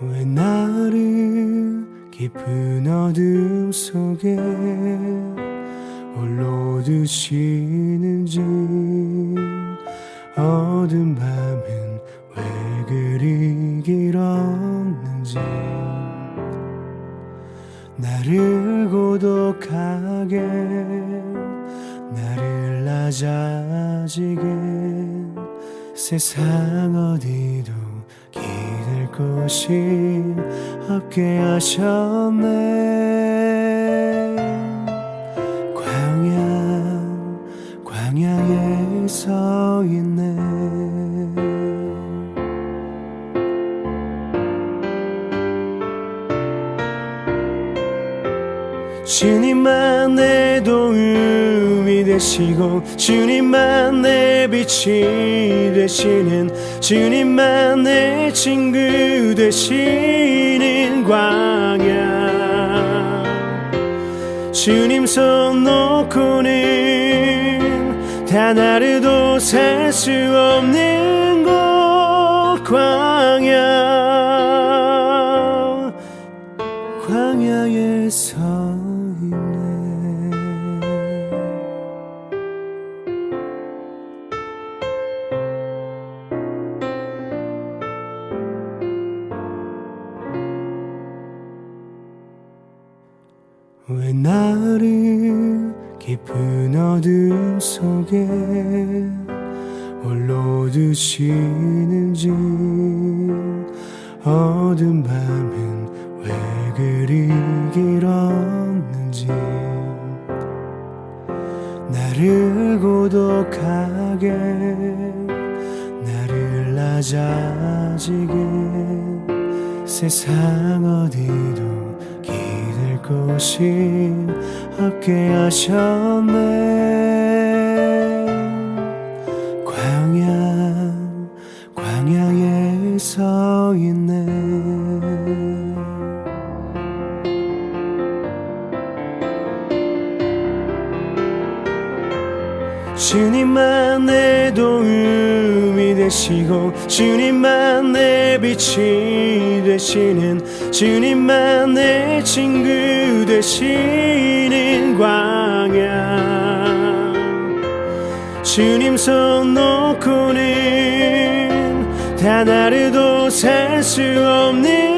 왜 나를 깊은 어둠 속에 홀로 두시는지 어두운 밤은 왜 그리 길었는지 나를 고독하게 나를 낮아지게 세상 어디도 기댈 곳이 없게 하셨네. 광야 광야에 서 있네. 주님만 내 도움이 되시고 주님만 내 빛이 되시는 주님만 내 친구 되시는 광야. 주님 손 놓고는 단 하루도 살 수 없는 곳 왜 나를 깊은 어둠 속에 홀로 두시는지 어두운 밤은 왜 그리 길었는지 나를 고독하게 나를 낮아지게 세상 어디도 기댈 곳이 없게 하셨네. 광야 광야에 서 있네. 주님만 내 도움이 되시고 주님만 내 빛이 되시는 주님만 내 친구 되시는 광야. 주님 손 놓고는 단 하루도 살 수 없는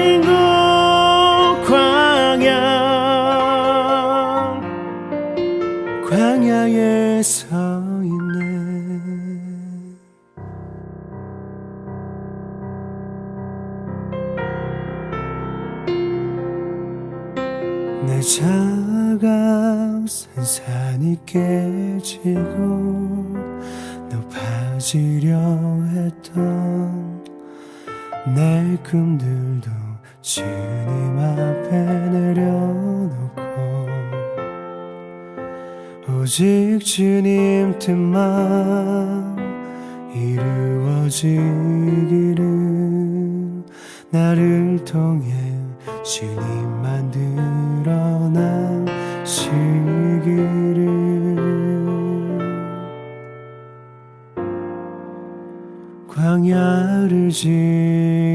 광야에 서 있네. 내 차가운 산산이 깨지고 높아지려 했던 내 꿈들도 주님 앞 오직 주님 뜻만 이루어지기를 나를 통해 주님만 드러나시기를. 광야를 지